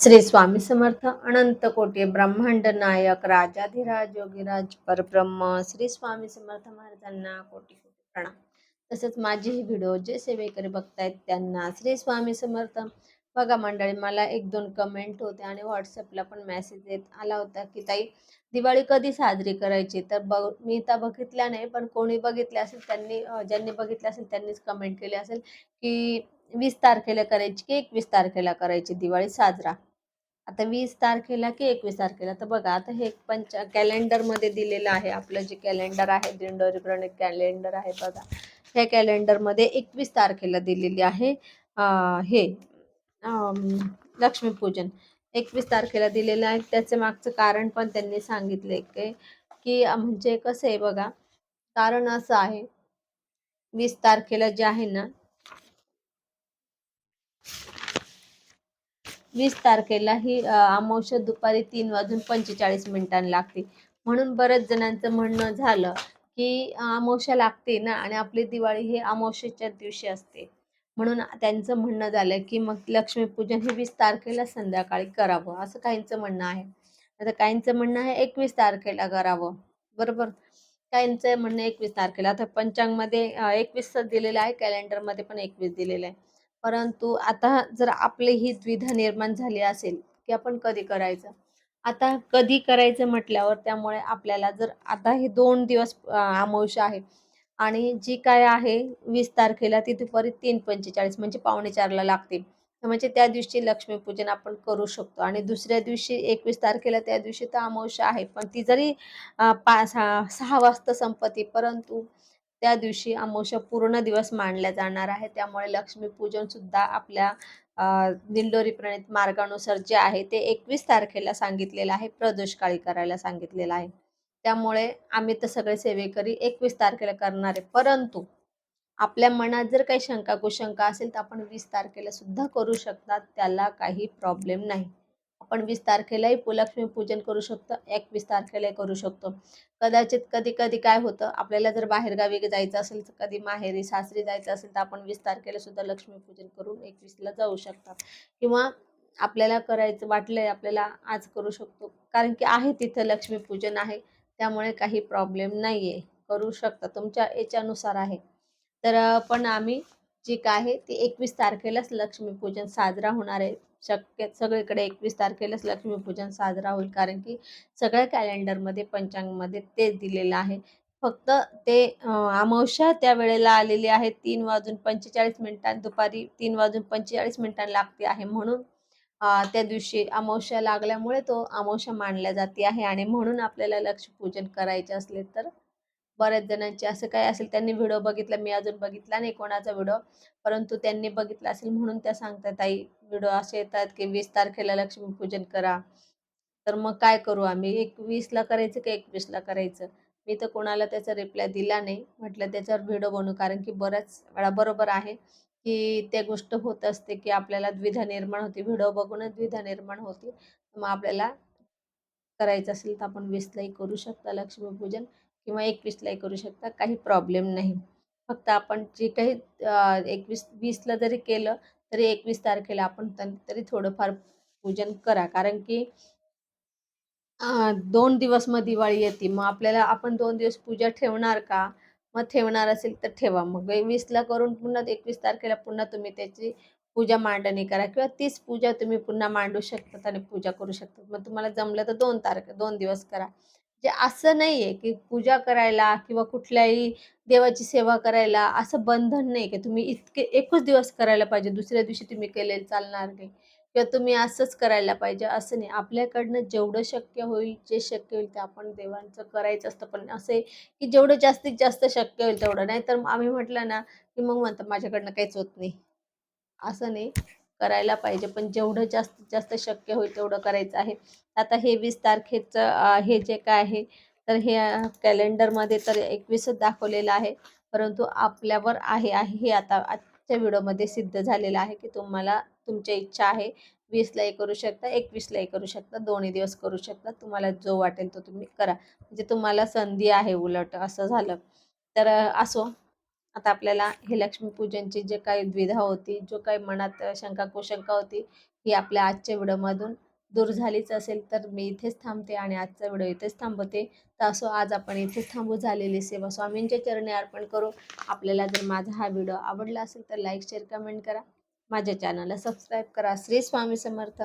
श्री स्वामी समर्थ अनंत कोटी ब्रह्मांड नायक राजाधिराज योगीराज परब्रह्म श्री स्वामी समर्थ महाराजांना कोटी कोटी प्रणाम. तसंच माझे हे व्हिडिओ जे सेवेकरी बघतायत त्यांना श्री स्वामी समर्थ. बघा मंडळी मला एक दोन कमेंट होते आणि व्हॉट्सअपला पण मेसेज येत आला होता की ताई दिवाळी कधी साजरी करायची? तर बघ मी तर बघितल्या नाही पण कोणी बघितले असेल त्यांनी ज्यांनी बघितले असेल त्यांनीच कमेंट केली असेल की वीस तारखेला करायची की एकवीस तारखेला करायची दिवाळी साजरा. आता वीस तारखेला की एकवीस तारखेला? तर बघा आता हे पंच कॅलेंडरमध्ये दिलेलं आहे आपलं जे कॅलेंडर आहे दिंडोरी प्रणित कॅलेंडर आहे बघा. ह्या कॅलेंडरमध्ये एकवीस तारखेला दिलेली आहे हे लक्ष्मीपूजन एकवीस तारखेला दिलेलं आहे. त्याचे मागचं कारण पण त्यांनी सांगितले की की म्हणजे कसं आहे बघा कारण असं आहे वीस तारखेला जे आहे ना वीस तारखेला ही अमावश्य दुपारी तीन वाजून पंचेचाळीस मिनिटांनी लागते. म्हणून बऱ्याच जणांचं म्हणणं झालं की अमावश्या लागते ना आणि आपली दिवाळी हे अमावश्येच्या दिवशी असते. म्हणून त्यांचं म्हणणं झालं की मग लक्ष्मीपूजन हे वीस तारखेला संध्याकाळी करावं असं काहींचं म्हणणं आहे. आता काहींचं म्हणणं आहे एकवीस तारखेला करावं. बरोबर? काहींचं म्हणणं एकवीस तारखेला. आता पंचांगमध्ये एकवीसच दिलेलं आहे कॅलेंडरमध्ये पण एकवीस दिलेलं आहे. परंतु आता जर आपली ही द्विधा निर्माण झाली असेल की आपण कधी करायचं? आता कधी करायचं म्हटल्यावर त्यामुळे आपल्याला जर आता हे दोन दिवस अमावश्य आहे आणि जी काय आहे वीस तारखेला ती दुपारी तीन पंचेचाळीस म्हणजे पावणे चारला लागते म्हणजे त्या दिवशी लक्ष्मीपूजन आपण करू शकतो आणि दुसऱ्या दिवशी एकवीस तारखेला त्या दिवशी तर अमावश्य आहे. पण ती जरी पाच पा सहा वाजता संपत्ती परंतु त्या दिवशी अमावस्या पूर्ण दिवस मानल्या जाणार आहे. त्यामुळे लक्ष्मीपूजन सुद्धा आपल्या दिंडोरी प्रणित मार्गानुसार जे आहे ते एकवीस तारखेला सांगितलेलं आहे. प्रदोषकाळी करायला सांगितलेलं आहे. त्यामुळे आम्ही तर सगळे सेवेकरी एकवीस तारखेला करणार आहे. परंतु आपल्या मनात जर काही शंका कुशंका असेल तर आपण वीस तारखेला सुद्धा करू शकतात. त्याला काही प्रॉब्लेम नाही. आपण वीस तारखेलाही पु- लक्ष्मीपूजन करू शकतो एकवीस तारखेलाही करू शकतो. कदाचित कधी कधी काय होतं आपल्याला जर बाहेरगावी जायचं असेल तर कधी माहेरी सासरी जायचं असेल तर आपण वीस तारखेला सुद्धा लक्ष्मीपूजन करून एकवीसला जाऊ शकतात किंवा आपल्याला करायचं वाटलंय आपल्याला आज करू शकतो. कारण की आहे तिथं लक्ष्मीपूजन आहे त्यामुळे काही प्रॉब्लेम नाही आहे करू शकता तुमच्या याच्यानुसार आहे. तर पण आम्ही जी काय आहे ती एकवीस तारखेलाच लक्ष्मीपूजन साजरा होणार आहे. शक्य सगळीकडे एकवीस तारखेलाच लक्ष्मीपूजन साजरा होईल. कारण की सगळ्या कॅलेंडरमध्ये पंचांगमध्ये तेच दिलेलं आहे. फक्त ते अमावस्या त्या वेळेला आलेली आहे. तीन वाजून पंचेचाळीस मिनिटां दुपारी तीन वाजून पंचेचाळीस मिनिटां लागते आहे. म्हणून त्या दिवशी अमावस्या लागल्यामुळे तो अमावस्या मानल्या जाते आहे. आणि म्हणून आपल्याला लक्ष्मीपूजन करायचे असले तर बऱ्याच जणांचे असं काय असेल त्यांनी व्हिडिओ बघितला मी अजून बघितला नाही कोणाचा व्हिडिओ परंतु त्यांनी बघितला असेल म्हणून त्या सांगतात आई व्हिडिओ असे येतात की वीस तारखेला लक्ष्मीपूजन करा. तर मग काय करू आम्ही? एकवीसला करायचं की एकवीसला करायचं? मी तर कोणाला त्याचा रिप्लाय दिला नाही. म्हटलं त्याच्यावर व्हिडिओ बनवू. कारण की बऱ्याच वेळा बरोबर आहे की त्या गोष्ट होत असते की आपल्याला द्विधा निर्माण होती. व्हिडिओ बघूनच द्विधा निर्माण होती. मग आपल्याला करायचं असेल तर आपण वीसलाही करू शकता लक्ष्मीपूजन. किंवा एकवीसलाही करू शकता काही प्रॉब्लेम नाही. फक्त आपण जे काही एकवीस वीसला जरी केलं तरी एकवीस तारखेला आपण तरी थोडंफार पूजन करा. कारण की दोन दिवस मग दिवाळी येते. मग आपल्याला आपण दोन दिवस पूजा ठेवणार का? मग ठेवणार असेल तर ठेवा. मग वीसला करून पुन्हा एकवीस तारखेला पुन्हा तुम्ही त्याची पूजा मांडणी करा. किंवा तीच पूजा तुम्ही पुन्हा मांडू शकतात आणि पूजा करू शकतात. मग तुम्हाला जमलं तर दोन तारखे दोन दिवस करा. म्हणजे असं नाही आहे की पूजा करायला किंवा कुठल्याही देवाची सेवा करायला असं बंधन नाही की तुम्ही इतके एकच दिवस करायला पाहिजे दुसऱ्या दिवशी तुम्ही केलेलं चालणार नाही किंवा तुम्ही असंच करायला पाहिजे असं नाही. आपल्याकडनं जेवढं शक्य होईल जे शक्य होईल ते आपण देवांचं करायचं असतं. पण असं आहे की जेवढं जास्तीत जास्त शक्य होईल तेवढं. नाही तर आम्ही म्हटलं ना की मग म्हणतात माझ्याकडनं काहीच होत नाही. असं नाही. करायला पाहिजे. पण जेवढं जास्तीत जास्त शक्य होईल तेवढं करायचं आहे. आता हे वीस तारखेचं हे जे काय आहे तर हे कॅलेंडरमध्ये तर एकवीसच दाखवलेलं आहे. परंतु आपल्यावर आहे आहे हे आता आजच्या व्हिडिओमध्ये सिद्ध झालेलं आहे की तुम्हाला तुमच्या इच्छा आहे. वीसलाही करू शकता एकवीसलाही करू शकता दोन्ही दिवस करू शकता. तुम्हाला जो वाटेल तो तुम्ही करा. म्हणजे तुम्हाला संधी आहे उलट असं झालं. तर असो. आता आपल्याला हे लक्ष्मीपूजनची जे काही द्विधा होती जो काही मनात शंका कुशंका होती ही आपल्या आजच्या व्हिडिओमधून दूर झालीच असेल तर मी इथेच थांबते आणि आजचा व्हिडिओ इथेच थांबवते. तर असो आज आपण इथेच थांबू झालेली सेवा स्वामींच्या चरणी अर्पण करू. आपल्याला जर माझा हा व्हिडिओ आवडला असेल तर लाईक शेअर कमेंट करा. माझ्या चॅनलला सबस्क्राईब करा. श्री स्वामी समर्थ.